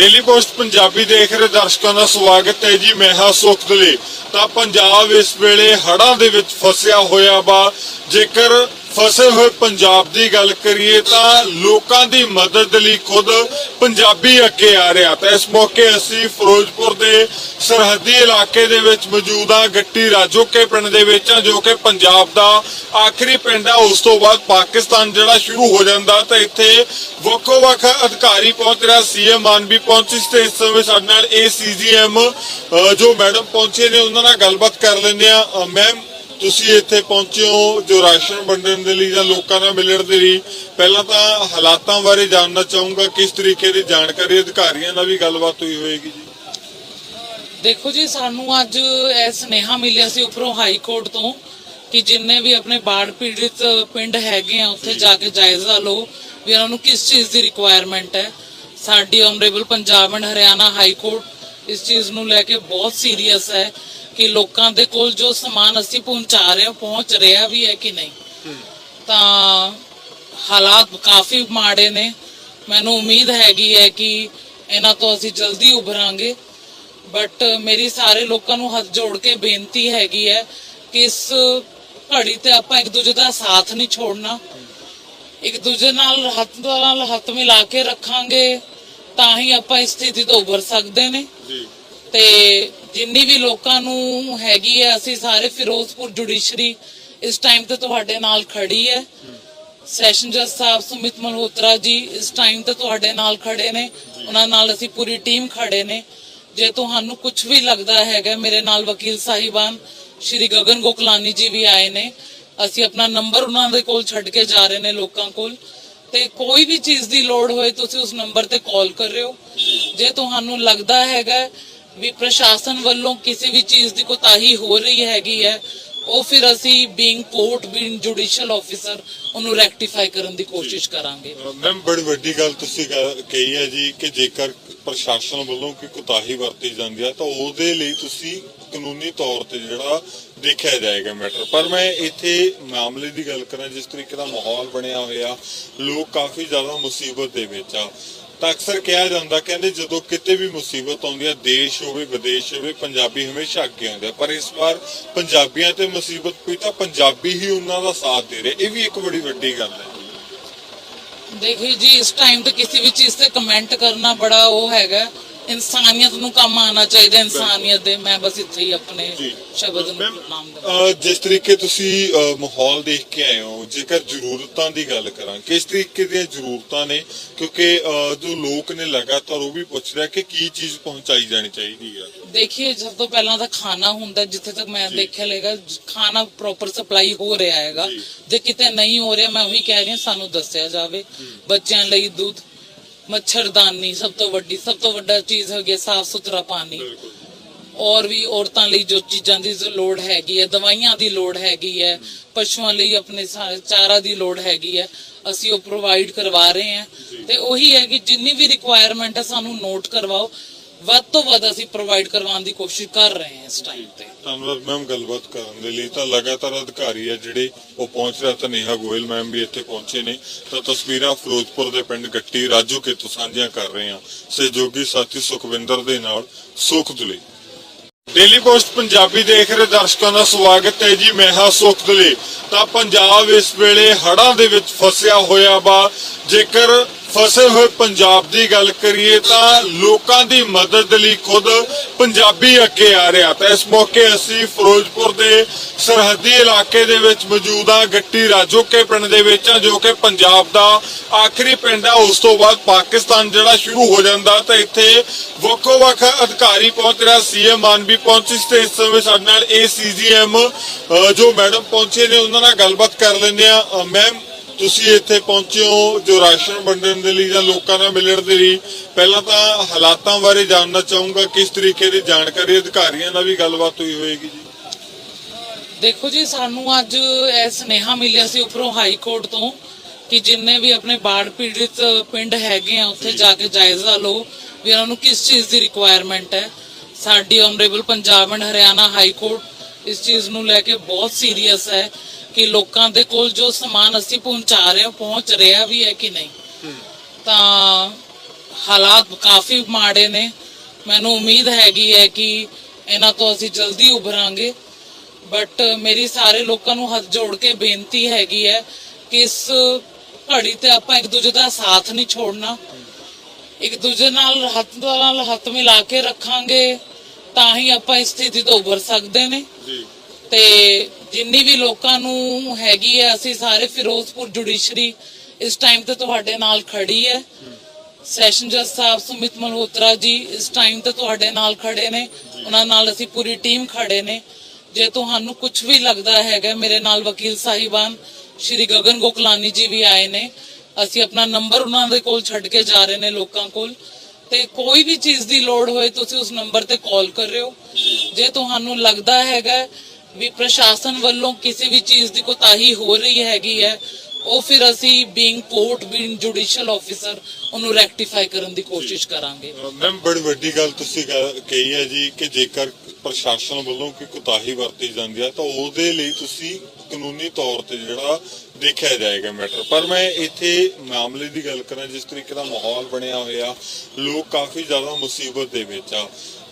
Daily post Punjabi ਦੇਖ ਰਹੇ ਦਰਸ਼ਕਾਂ ਦਾ ਸਵਾਗਤ ਹੈ ਜੀ ਮੈਂ ਹਾਂ ਸੁਖਦਲੀ ਤਾਂ ਪੰਜਾਬ ਇਸ ਵੇਲੇ ਹੜਾਂ ਦੇ ਵਿੱਚ ਫਸਿਆ ਹੋਇਆ ਵਾ। ਜੇਕਰ ਫਸੇ ਹੋਏ ਪੰਜਾਬ ਦੀ ਗੱਲ ਕਰੀਏ ਤਾਂ ਲੋਕਾਂ ਦੀ ਮਦਦ ਲਈ ਖੁਦ ਪੰਜਾਬੀ ਅੱਗੇ ਆ ਰਿਹਾ। ਤਾਂ ਇਸ ਮੌਕੇ ਅਸੀਂ ਫਿਰੋਜ਼ਪੁਰ ਦੇ ਸਰਹੱਦੀ ਇਲਾਕੇ ਦੇ ਵਿੱਚ ਮੌਜੂਦ ਹਾਂ, ਗੱਟੀ ਰਾਜੋਕੇ ਪਿੰਡ ਦੇ ਵਿੱਚ ਹਾਂ, ਜੋ ਕਿ ਪੰਜਾਬ ਦਾ ਆਖਰੀ ਪਿੰਡ ਆ। ਉਸ ਤੋਂ ਬਾਅਦ ਪਾਕਿਸਤਾਨ ਜਿਹੜਾ ਸ਼ੁਰੂ ਹੋ ਜਾਂਦਾ ਤਾਂ ਇੱਥੇ ਵੱਖੋ ਵੱਖ ਅਧਿਕਾਰੀ ਪਹੁੰਚ ਰਿਹਾ, ਸੀਐਮ ਮਾਨ ਵੀ ਪਹੁੰਚੀ ਤੇ ਇਸ ਸਮੇਂ ਸਾਡੇ ਨਾਲ ਏਸੀਜੀਐਮ ਜੋ ਮੈਡਮ ਪਹੁੰਚੇ ਨੇ, ਉਹਨਾਂ ਨਾਲ ਗੱਲਬਾਤ ਕਰ ਲੈਂਦੇ ਆ ਮੈਮ ਤੁਸੀਂ ਇੱਥੇ ਪਹੁੰਚੇ ਹੋ ਜੋ ਰਾਸ਼ਨ ਵੰਡਣ ਦੇ ਲਈ ਜਾਂ ਲੋਕਾਂ ਨਾਲ ਮਿਲਣ ਦੇ ਲਈ, ਪਹਿਲਾਂ ਤਾਂ ਹਾਲਾਤਾਂ ਬਾਰੇ ਜਾਣਨਾ ਚਾਹੂੰਗਾ, ਕਿਸ ਤਰੀਕੇ ਦੀ ਜਾਣਕਾਰੀ, ਅਧਿਕਾਰੀਆਂ ਨਾਲ ਵੀ ਗੱਲਬਾਤ ਹੋਈ ਹੋਏਗੀ ਜੀ? ਦੇਖੋ ਜੀ, ਸਾਨੂੰ ਅੱਜ ਇਹ ਸੁਨੇਹਾ ਮਿਲਿਆ ਸੀ ਉੱਪਰੋਂ ਹਾਈ ਕੋਰਟ ਤੋਂ ਕਿ ਜਿੰਨੇ ਵੀ ਆਪਣੇ ਬਾੜ ਪੀੜਿਤ ਪਿੰਡ ਹੈਗੇ ਆ, ਉੱਥੇ ਜਾ ਕੇ ਜਾਇਜ਼ਾ ਲਓ ਵੀ ਉਹਨਾਂ ਨੂੰ ਕਿਸ ਚੀਜ਼ ਦੀ ਰਿਕੁਆਇਰਮੈਂਟ ਹੈ। ਸਾਡੀ honourable Punjab and Haryana high court ਇਸ ਚੀਜ਼ ਨੂੰ ਲੈ ਕੇ ਬਹੁਤ ਸੀਰੀਅਸ ਹੈ। ਕਿ ਲੋਕਾਂ ਦੇ ਕੋਲ ਜੋ ਸਮਾਨ ਅਸੀਂ ਪਹੁੰਚਾ ਰਹੇ ਹਾਂ ਪਹੁੰਚ ਰਿਹਾ ਵੀ ਹੈ ਕਿ ਨਹੀਂ। ਤਾਂ ਹਾਲਾਤ ਕਾਫੀ ਮਾੜੇ ਨੇ। ਮੈਨੂੰ ਉਮੀਦ ਹੈਗੀ ਹੈ ਕਿ ਇਹਨਾਂ ਤੋਂ ਅਸੀਂ ਜਲਦੀ ਉਭਰਾਂਗੇ। ਬਟ ਮੇਰੀ ਸਾਰੇ ਲੋਕਾਂ ਨੂੰ ਹੱਥ ਜੋੜ ਕੇ ਬੇਨਤੀ ਹੈਗੀ ਹੈ ਕਿ ਇਸ ਘੜੀ ਤੇ ਆਪਾਂ ਇੱਕ ਦੂਜੇ ਦਾ ਸਾਥ ਨਹੀਂ ਛੋੜਨਾ। ਇੱਕ ਦੂਜੇ ਨਾਲ ਹੱਥ ਨਾਲ ਹੱਥ ਮਿਲਾ ਕੇ ਰੱਖਾਂਗੇ ਤਾਂ ਹੀ ਆਪਾਂ ਇਸ ਸਥਿਤੀ ਤੋਂ ਉਭਰ ਸਕਦੇ ਨੇ। ਜੀ। ਤੇ ਜਿੰਨੀ ਵੀ ਲੋਕਾਂ ਨੂੰ ਹੈਗੀ ਹੈ ਅਸੀਂ ਸਾਰੇ ਫਿਰੋਜ਼ਪੁਰ ਜੁਡੀਸ਼ਰੀ ਇਸ ਟਾਈਮ ਤੇ ਤੁਹਾਡੇ ਨਾਲ ਖੜੀ ਹੈ। ਸੈਸ਼ਨ ਜੱਜ ਸਾਹਿਬ ਸੁਮਿਤ ਮਲਹੋਤਰਾ ਜੀ ਇਸ ਟਾਈਮ ਤੇ ਤੁਹਾਡੇ ਨਾਲ ਖੜੇ ਨੇ। ਉਹਨਾਂ ਨਾਲ ਅਸੀਂ ਪੂਰੀ ਟੀਮ ਖੜੇ ਨੇ। ਜੇ ਤੁਹਾਨੂੰ ਕੁਝ ਵੀ ਲੱਗਦਾ ਹੈਗਾ, ਮੇਰੇ ਨਾਲ ਵਕੀਲ ਸਾਹਿਬਾਨ, ਸ਼੍ਰੀ ਗਗਨ ਗੋਕਲਾਨੀ ਜੀ ਵੀ ਆਏ ਨੇ। ਅਸੀਂ ਆਪਣਾ ਨੰਬਰ ਉਹਨਾਂ ਦੇ ਕੋਲ ਛੱਡ ਕੇ ਜਾ ਰਹੇ ਨੇ ਲੋਕਾਂ ਕੋਲ। ਤੇ ਕੋਈ ਵੀ ਚੀਜ਼ ਦੀ ਲੋੜ ਹੋਏ, ਤੁਸੀਂ ਉਸ ਨੰਬਰ ਤੇ ਕਾਲ ਕਰ ਰਹੇ ਹੋ ਜੇ ਤੁਹਾਨੂੰ ਲੱਗਦਾ ਹੈਗਾ ਵੀ ਪ੍ਰਸ਼ਾਸਨ ਵੱਲੋਂ ਕਿਸੇ ਵੀ ਚੀਜ਼ ਦੀ ਕੋਤਾਹੀ ਹੋ ਰਹੀ ਹੈਗੀ ਹੈ, ਉਹ ਫਿਰ ਅਸੀਂ being court being judicial officer ਉਹਨੂੰ ਰੈਕਟੀਫਾਈ ਕਰਨ ਦੀ ਕੋਸ਼ਿਸ਼ ਕਰਾਂਗੇ। ਮੈਮ, ਬੜੀ ਵੱਡੀ ਗੱਲ ਤੁਸੀਂ ਕ- ਕਹੀ ਹੈ ਜੀ ਕਿ ਜੇਕਰ ਪ੍ਰਸ਼ਾਸਨ ਵੱਲੋਂ ਕੋਈ ਕੁਤਾਹੀ ਵਰਤੀ ਜਾਂਦੀ ਹੈ ਤਾਂ ਉਹਦੇ ਲਈ ਤੁਸੀਂ ਕਾਨੂੰਨੀ ਤੌਰ ਤੇ ਜਿਹੜਾ ਦੇਖਿਆ ਜਾਏਗਾ ਮੈਟਰ। ਪਰ ਮੈਂ ਇੱਥੇ ਮਾਮਲੇ ਦੀ ਗੱਲ ਕਰਾਂ, ਜਿਸ ਤਰੀਕੇ ਦਾ ਮਾਹੌਲ ਬਣਿਆ ਹੋਇਆ, ਲੋਕ ਕਾਫੀ ਜ਼ਿਆਦਾ ਮੁਸੀਬਤ ਦੇ ਵਿੱਚ ਆ। ਤਾਂ ਅਕਸਰ ਕਿਹਾ ਜਾਂਦਾ, ਕਹਿੰਦੇ ਜਦੋਂ ਕਿਤੇ ਵੀ ਮੁਸੀਬਤ ਆਉਂਦੀ ਹੈ ਦੇਸ਼ ਹੋਵੇ, ਵਿਦੇਸ਼ ਹੋਵੇ, ਪੰਜਾਬੀ ਹਮੇਸ਼ਾ ਅੱਗੇ ਆਉਂਦੇ ਆ। ਪਰ ਇਸ ਵਾਰ ਪੰਜਾਬੀਆਂ ਤੇ ਮੁਸੀਬਤ ਪਈ ਤਾਂ ਪੰਜਾਬੀ ਹੀ ਉਹਨਾਂ ਦਾ ਸਾਥ ਦੇ ਰਹੇ। ਇਹ ਵੀ ਇੱਕ ਬੜੀ ਵੱਡੀ ਗੱਲ ਹੈ। ਦੇਖਿਓ ਜੀ, ਇਸ ਟਾਈਮ ਤੇ ਕਿਸੇ ਵੀ ਚੀਜ਼ ਤੇ ਕਮੈਂਟ ਕਰਨਾ ਬੜਾ ਉਹ ਹੈਗਾ। ਇਨਸਾਨੀਅਤ ਨੂੰ ਕੰਮ ਆਣਾ ਚਾਹੀਦਾ ਇਨਸਾਨੀਅਤ ਦੇ ਮੈਂ ਬਸ ਇੱਥੇ ਹੀ ਆਪਣੇ ਜੀ। ਸ਼ਬਦ ਨੂੰ ਦਵਾਂ। ਅਹ ਜਿਸ ਤਰੀਕੇ ਤੁਸੀਂ ਅਹ ਮਾਹੌਲ ਦੇਖ ਕੇ ਆਏ ਹੋ ਜੇਕਰ ਜ਼ਰੂਰਤਾਂ ਦੀ ਗੱਲ ਕਰਾਂ ਕਿਸ ਤਰੀਕੇ ਦੀਆਂ ਜ਼ਰੂਰਤਾਂ ਨੇ? ਕਿਉਂਕਿ ਅਹ ਜੋ ਲੋਕ ਨੇ ਲਗਾਤਾਰ ਉਹ ਵੀ ਪੁੱਛ ਰਿਹਾ ਕਿ ਕੀ ਚੀਜ਼ ਪਹੁੰਚਾਈ ਜਾਣੀ ਚਾਹੀਦੀ ਆ ਦੇਖੀਏ ਸਭ ਤੋਂ ਪਹਿਲਾਂ ਤਾਂ ਖਾਣਾ ਹੁੰਦਾ ਜਿੱਥੇ ਤੱਕ ਮੈਂ ਦੇਖਿਆ ਲੇਗਾ ਖਾਣਾ ਪ੍ਰੋਪਰ ਸਪਲਾਈ ਹੋ ਰਿਹਾ ਹੈਗਾ। ਜੀ। ਜੇ ਕਿਤੇ ਨਹੀਂ ਹੋ ਰਿਹਾ ਮੈਂ ਉਹੀ ਕਹਿ ਰਹੀ ਹਾਂ ਸਾਨੂੰ ਦੱਸਿਆ ਜਾਵੇ। ਬੱਚਿਆਂ ਲਈ ਦੁੱਧ ਮੱਛਰਦਾਨੀ ਸਭ ਤੋਂ ਵੱਡੀ ਸਭ ਤੋਂ ਵੱਡਾ ਚੀਜ਼ ਹੈਗੀ ਸਾਫ਼ ਸੁਥਰਾ ਪਾਣੀ। ਔਰ ਵੀ ਔਰਤਾਂ ਲਈ ਜੋ ਚੀਜ਼ਾਂ ਦੀ ਲੋੜ ਹੈਗੀ ਹੈ ਦਵਾਈਆਂ ਦੀ ਲੋੜ ਹੈਗੀ ਹੈ ਪਸ਼ੂਆਂ ਲਈ ਆਪਣੇ ਚਾਰਾ ਦੀ ਲੋੜ ਹੈਗੀ ਹੈ ਅਸੀਂ ਉਹ ਪ੍ਰੋਵਾਈਡ ਕਰਵਾ ਰਹੇ ਹਾਂ। ਤੇ ਉਹੀ ਹੈ ਕਿ ਜਿੰਨੀ ਵੀ ਰਿਕੁਆਇਰਮੈਂਟ ਹੈ ਸਾਨੂੰ ਨੋਟ ਕਰਵਾਓ। ਵੱਧ ਤੋਂ ਵੱਧ ਅਸੀਂ ਪ੍ਰੋਵਾਈਡ ਕਰਵਾਉਣ ਦੀ ਕੋਸ਼ਿਸ਼ ਕਰ ਰਹੇ ਹਾਂ ਇਸ ਟਾਈਮ ਤੇ। ਧੰਨਵਾਦ ਮੈਮ ਗੱਲਬਾਤ ਕਰਨ ਦੇ ਲਈ। ਤਾਂ ਲਗਾਤਾਰ ਅਧਿਕਾਰੀ ਆ ਜਿਹੜੇ ਉਹ ਪਹੁੰਚ ਰਿਹਾ, ਤਾਂ ਨੇਹਾ ਗੋਇਲ ਮੈਮ ਵੀ ਇੱਥੇ ਪਹੁੰਚੇ ਨੇ। ਤਾਂ ਤਸਵੀਰਾਂ ਫਿਰੋਜ਼ਪੁਰ ਦੇ ਪਿੰਡ ਗੱਟੀ ਰਾਜੂ ਕੇ ਤੋਂ ਸਾਂਝੀਆਂ ਕਰ ਰਹੇ ਹਾਂ। ਸਹਿਯੋਗੀ ਸਾਥੀ ਸੁਖਵਿੰਦਰ ਦੇ ਨਾਲ ਸੁਖ ਦੁਲੇ। ਡੇਲੀ ਪੋਸਟ ਪੰਜਾਬੀ ਦੇਖ ਰਹੇ ਦਰਸ਼ਕਾਂ ਦਾ ਸਵਾਗਤ ਹੈ ਜੀ, ਮੈਂ ਹਾਂ ਸੁਖ ਦੁਲੇ। ਤਾਂ ਪੰਜਾਬ ਇਸ ਵੇਲੇ ਹੜ੍ਹਾਂ ਦੇ ਵਿੱਚ ਫਸਿਆ ਹੋਇਆ ਵਾ। ਜੇਕਰ ਫਸੇ ਹੋਏ ਪੰਜਾਬ ਦੀ ਗੱਲ ਕਰੀਏ ਤਾਂ ਲੋਕਾਂ ਦੀ ਮਦਦ ਲਈ ਖੁਦ ਪੰਜਾਬੀ ਅੱਗੇ ਆ ਰਿਹਾ। ਤਾਂ ਇਸ ਮੌਕੇ ਅਸੀਂ ਫਿਰੋਜ਼ਪੁਰ ਦੇ ਸਰਹੱਦੀ ਇਲਾਕੇ ਦੇ ਵਿੱਚ ਮੌਜੂਦ ਹਾਂ, ਗੱਟੀ ਰਾਜੋਕੇ ਪਿੰਡ ਦੇ ਵਿੱਚ ਜੋ ਕਿ ਪੰਜਾਬ ਦਾ ਆਖਰੀ ਪਿੰਡ ਆ। ਉਸ ਤੋਂ ਬਾਅਦ ਪਾਕਿਸਤਾਨ ਜਿਹੜਾ ਸ਼ੁਰੂ ਹੋ ਜਾਂਦਾ ਤਾਂ ਇੱਥੇ ਵੱਖੋ ਵੱਖ ਅਧਿਕਾਰੀ ਪਹੁੰਚ ਰਿਹਾ, ਸੀਐਮ ਮਾਨ ਵੀ ਪਹੁੰਚੀ ਤੇ ਇਸ ਸਮੇਂ ਸਾਡੇ ਨਾਲ ਏਸੀਜੀਐਮ ਜੋ ਮੈਡਮ ਪਹੁੰਚੇ ਨੇ, ਉਹਨਾਂ ਨਾਲ ਗੱਲਬਾਤ ਕਰ ਲੈਂਦੇ ਆ ਮੈਮ ਤੁਸੀਂ ਇੱਥੇ ਪਹੁੰਚੇ ਹੋ ਜੋ ਰਾਸ਼ਨ ਵੰਡਣ ਦੇ ਲਈ ਜਾਂ ਲੋਕਾਂ ਨਾਲ ਮਿਲਣ ਦੇ ਲਈ, ਪਹਿਲਾਂ ਤਾਂ ਹਾਲਾਤਾਂ ਬਾਰੇ ਜਾਣਨਾ ਚਾਹੂੰਗਾ, ਕਿਸ ਤਰੀਕੇ ਦੀ ਜਾਣਕਾਰੀ, ਅਧਿਕਾਰੀਆਂ ਨਾਲ ਵੀ ਗੱਲਬਾਤ ਹੋਈ ਹੋਏਗੀ ਜੀ? ਦੇਖੋ ਜੀ, ਸਾਨੂੰ ਅੱਜ ਇਹ ਸੁਨੇਹਾ ਮਿਲਿਆ ਸੀ ਉੱਪਰੋਂ ਹਾਈ ਕੋਰਟ ਤੋਂ ਕਿ ਜਿੰਨੇ ਵੀ ਆਪਣੇ ਬਾੜ ਪੀੜਿਤ ਪਿੰਡ ਹੈਗੇ ਆ, ਉੱਥੇ ਜਾ ਕੇ ਜਾਇਜ਼ਾ ਲਓ ਵੀ ਉਹਨਾਂ ਨੂੰ ਕਿਸ ਚੀਜ਼ ਦੀ ਰਿਕੁਆਇਰਮੈਂਟ ਹੈ। ਸਾਡੀ honourable Punjab and Haryana high court ਇਸ ਚੀਜ਼ ਨੂੰ ਲੈ ਕੇ ਬਹੁਤ ਸੀਰੀਅਸ ਹੈ। ਕਿ ਲੋਕਾਂ ਦੇ ਕੋਲ ਜੋ ਸਮਾਨ ਅਸੀਂ ਪਹੁੰਚਾ ਰਹੇ ਹਾਂ ਪਹੁੰਚ ਰਿਹਾ ਵੀ ਹੈ ਕਿ ਨਹੀਂ। ਤਾਂ ਹਾਲਾਤ ਕਾਫੀ ਮਾੜੇ ਨੇ। ਮੈਨੂੰ ਉਮੀਦ ਹੈਗੀ ਹੈ ਕਿ ਇਹਨਾਂ ਤੋਂ ਅਸੀਂ ਜਲਦੀ ਉਭਰਾਂਗੇ। ਬਟ ਮੇਰੀ ਸਾਰੇ ਲੋਕਾਂ ਨੂੰ ਹੱਥ ਜੋੜ ਕੇ ਬੇਨਤੀ ਹੈਗੀ ਹੈ ਕਿ ਇਸ ਘੜੀ ਤੇ ਆਪਾਂ ਇੱਕ ਦੂਜੇ ਦਾ ਸਾਥ ਨਹੀਂ ਛੋੜਨਾ। ਇੱਕ ਦੂਜੇ ਨਾਲ ਹੱਥ ਨਾਲ ਹੱਥ ਮਿਲਾ ਕੇ ਰੱਖਾਂਗੇ ਤਾਂ ਹੀ ਆਪਾਂ ਇਸ ਸਥਿਤੀ ਤੋਂ ਉੱਭਰ ਸਕਦੇ ਨੇ। ਜੀ। ਤੇ ਜਿੰਨੀ ਵੀ ਲੋਕਾਂ ਨੂੰ ਹੈਗੀ ਹੈ, ਅਸੀਂ ਸਾਰੇ ਫਿਰੋਜ਼ਪੁਰ ਜੁਡੀਸ਼ਰੀ ਇਸ ਟਾਈਮ ਤੇ ਤੁਹਾਡੇ ਨਾਲ ਖੜੀ ਹੈ। ਸੈਸ਼ਨ ਜੱਜ ਸਾਹਿਬ ਸੁਮਿਤ ਮਲਹੋਤਰਾ ਜੀ ਇਸ ਟਾਈਮ ਤੇ ਤੁਹਾਡੇ ਨਾਲ ਖੜੇ ਨੇ। ਉਹਨਾਂ ਨਾਲ ਅਸੀਂ ਪੂਰੀ ਟੀਮ ਖੜੇ ਨੇ। ਜੇ ਤੁਹਾਨੂੰ ਕੁਝ ਵੀ ਲੱਗਦਾ ਹੈਗਾ, ਮੇਰੇ ਨਾਲ ਵਕੀਲ ਸਾਹਿਬਾਨ ਸ਼੍ਰੀ ਗਗਨ ਗੋਕਲਾਨੀ ਜੀ ਵੀ ਆਏ ਨੇ। ਅਸੀਂ ਆਪਣਾ ਨੰਬਰ ਉਹਨਾਂ ਦੇ ਕੋਲ ਛੱਡ ਕੇ ਜਾ ਰਹੇ ਨੇ ਲੋਕਾਂ ਕੋਲ। ਤੇ ਕੋਈ ਵੀ ਚੀਜ਼ ਦੀ ਲੋੜ ਹੋਏ, ਤੁਸੀਂ ਉਸ ਨੰਬਰ ਤੇ ਕਾਲ ਕਰ ਰਹੇ ਹੋ ਜੇ ਤੁਹਾਨੂੰ ਲੱਗਦਾ ਹੈਗਾ ਵੀ ਪ੍ਰਸ਼ਾਸਨ ਵੱਲੋਂ ਕਿਸੇ ਵੀ ਚੀਜ਼ ਦੀ ਕੋਤਾਹੀ ਹੋ ਰਹੀ ਹੈਗੀ ਹੈ ਉਹ ਫਿਰ ਅਸੀਂ being court being judicial officer ਉਹਨੂੰ ਰੈਕਟੀਫਾਈ ਕਰਨ ਦੀ ਕੋਸ਼ਿਸ਼ ਕਰਾਂਗੇ। ਮੈਮ ਬੜੀ ਵੱਡੀ ਗੱਲ ਤੁਸੀਂ ਕ- ਕਹੀ ਹੈ ਜੀ ਕਿ ਜੇਕਰ ਪ੍ਰਸ਼ਾਸਨ ਵੱਲੋਂ ਕੋਈ ਕੁਤਾਹੀ ਵਰਤੀ ਜਾਂਦੀ ਹੈ ਤਾਂ ਉਹਦੇ ਲਈ ਤੁਸੀਂ ਕਾਨੂੰਨੀ ਤੌਰ ਤੇ ਜਿਹੜਾ ਦੇਖਿਆ ਜਾਏਗਾ ਮੈਟਰ। ਪਰ ਮੈਂ ਇੱਥੇ ਮਾਮਲੇ ਦੀ ਗੱਲ ਕਰਾਂ ਜਿਸ ਤਰੀਕੇ ਦਾ ਮਾਹੌਲ ਬਣਿਆ ਹੋਇਆ ਲੋਕ ਕਾਫੀ ਜ਼ਿਆਦਾ ਮੁਸੀਬਤ ਦੇ ਵਿੱਚ ਆ।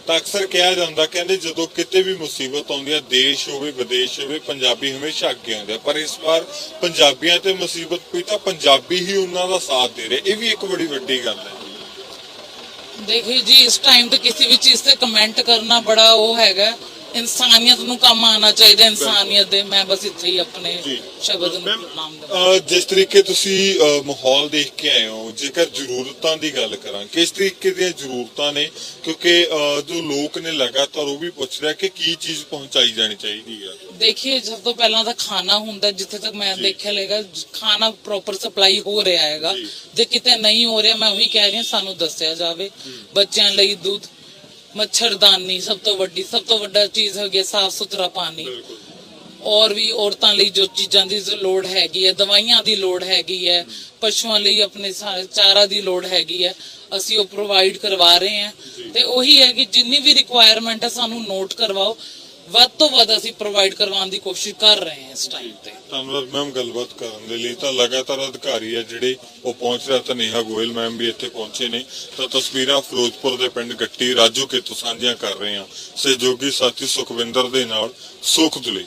ਤਾਂ ਅਕਸਰ ਕਿਹਾ ਜਾਂਦਾ, ਕਹਿੰਦੇ ਜਦੋਂ ਕਿਤੇ ਵੀ ਮੁਸੀਬਤ ਆਉਂਦੀ ਹੈ, ਦੇਸ਼ ਹੋਵੇ, ਵਿਦੇਸ਼ ਹੋਵੇ, ਪੰਜਾਬੀ ਹਮੇਸ਼ਾ ਅੱਗੇ ਆਉਂਦੇ ਆ। ਪਰ ਇਸ ਵਾਰ ਪੰਜਾਬੀਆਂ ਤੇ ਮੁਸੀਬਤ ਪਈ ਤਾਂ ਪੰਜਾਬੀ ਹੀ ਉਹਨਾਂ ਦਾ ਸਾਥ ਦੇ ਰਹੇ। ਇਹ ਵੀ ਇੱਕ ਬੜੀ ਵੱਡੀ ਗੱਲ ਹੈ। ਦੇਖਿए ਜੀ, ਇਸ ਟਾਈਮ ਤੇ ਕਿਸੇ ਵੀ ਚੀਜ਼ ਤੇ ਕਮੈਂਟ ਕਰਨਾ ਬੜਾ ਉਹ ਹੈਗਾ। ਇਨਸਾਨੀਅਤ ਨੂੰ ਕੰਮ ਆਉਣਾ ਚਾਹੀਦਾ ਇਨਸਾਨੀਅਤ ਦੇ ਮੈਂ ਬਸ ਇੱਥੇ ਹੀ ਆਪਣੇ। ਸ਼ਬਦ ਨੂੰ ਨਾਮ ਅਹ ਜਿਸ ਤਰੀਕੇ ਤੁਸੀਂ ਮਾਹੌਲ ਦੇਖ ਕੇ ਆਏ ਹੋ ਜੇਕਰ ਜ਼ਰੂਰਤਾਂ ਦੀ ਗੱਲ ਕਰਾਂ ਕਿਸ ਤਰੀਕੇ ਦੀਆਂ ਜ਼ਰੂਰਤਾਂ ਨੇ? ਕਿਉਂਕਿ ਜੋ ਲੋਕ ਨੇ ਲਗਾਤਾਰ ਉਹ ਵੀ ਪੁੱਛ ਰਿਹਾ ਕਿ ਕੀ ਚੀਜ਼ ਪਹੁੰਚਾਈ ਜਾਣੀ ਚਾਹੀਦੀ ਹੈ ਦੇਖिए ਸਭ ਤੋਂ ਪਹਿਲਾਂ ਤਾਂ ਖਾਣਾ ਹੁੰਦਾ ਜਿੱਥੇ ਤੱਕ ਮੈਂ ਦੇਖਿਆ ਲੇਗਾ ਖਾਣਾ ਪ੍ਰੋਪਰ ਸਪਲਾਈ ਹੋ ਰਿਹਾ ਹੈਗਾ। ਜੀ। ਜੇ ਕਿਤੇ ਨਹੀਂ ਹੋ ਰਿਹਾ ਮੈਂ ਉਹੀ ਕਹਿ ਰਹੀ ਹਾਂ ਸਾਨੂੰ ਦੱਸਿਆ ਜਾਵੇ। ਬੱਚਿਆਂ ਲਈ ਦੁੱਧ ਮੱਛਰਦਾਨੀ ਸਭ ਤੋਂ ਵੱਡੀ, ਸਭ ਤੋਂ ਵੱਡਾ ਚੀਜ਼ ਹੈਗੀ ਸਾਫ਼ ਸੁਥਰਾ ਪਾਣੀ। ਔਰ ਵੀ ਔਰਤਾਂ ਲਈ ਜੋ ਚੀਜ਼ਾਂ ਦੀ ਲੋੜ ਹੈਗੀ ਹੈ, ਦਵਾਈਆਂ ਦੀ ਲੋੜ ਹੈਗੀ ਹੈ, ਪਸ਼ੂਆਂ ਲਈ ਆਪਣੇ ਚਾਰਾ ਦੀ ਲੋੜ ਹੈਗੀ ਹੈ, ਅਸੀਂ ਉਹ ਪ੍ਰੋਵਾਈਡ ਕਰਵਾ ਰਹੇ ਹਾਂ। ਤੇ ਉਹੀ ਹੈ ਕਿ ਜਿੰਨੀ ਵੀ ਰਿਕੁਆਇਰਮੈਂਟ ਹੈ ਸਾਨੂੰ ਨੋਟ ਕਰਵਾਓ। ਵੱਧ ਤੋਂ ਵੱਧ ਅਸੀਂ ਪ੍ਰੋਵਾਈਡ ਕਰਵਾਉਣ ਦੀ ਕੋਸ਼ਿਸ਼ ਕਰ ਰਹੇ ਹਾਂ ਇਸ ਟਾਈਮ ਤੇ। ਧੰਨਵਾਦ ਮੈਮ ਗੱਲਬਾਤ ਕਰਨ ਦੇ ਲਈ। ਤਾਂ ਲਗਾਤਾਰ ਅਧਿਕਾਰੀ ਆ ਜਿਹੜੇ ਉਹ ਪਹੁੰਚ ਰਿਹਾ ਤਾਂ ਨੇਹਾ ਗੋਇਲ ਮੈਮ ਵੀ ਇੱਥੇ ਪਹੁੰਚੇ ਨੇ। ਤਾਂ ਤਸਵੀਰਾਂ ਫਿਰੋਜ਼ਪੁਰ ਦੇ ਪਿੰਡ ਗੱਟੀ ਰਾਜੂ ਕੇ ਤੋਂ ਸਾਂਝੀਆਂ ਕਰ ਰਹੇ ਹਾਂ। ਸਹਿਯੋਗੀ ਸਾਥੀ ਸੁਖਵਿੰਦਰ ਦੇ ਨਾਲ ਸੁਖ ਦੁਲੇ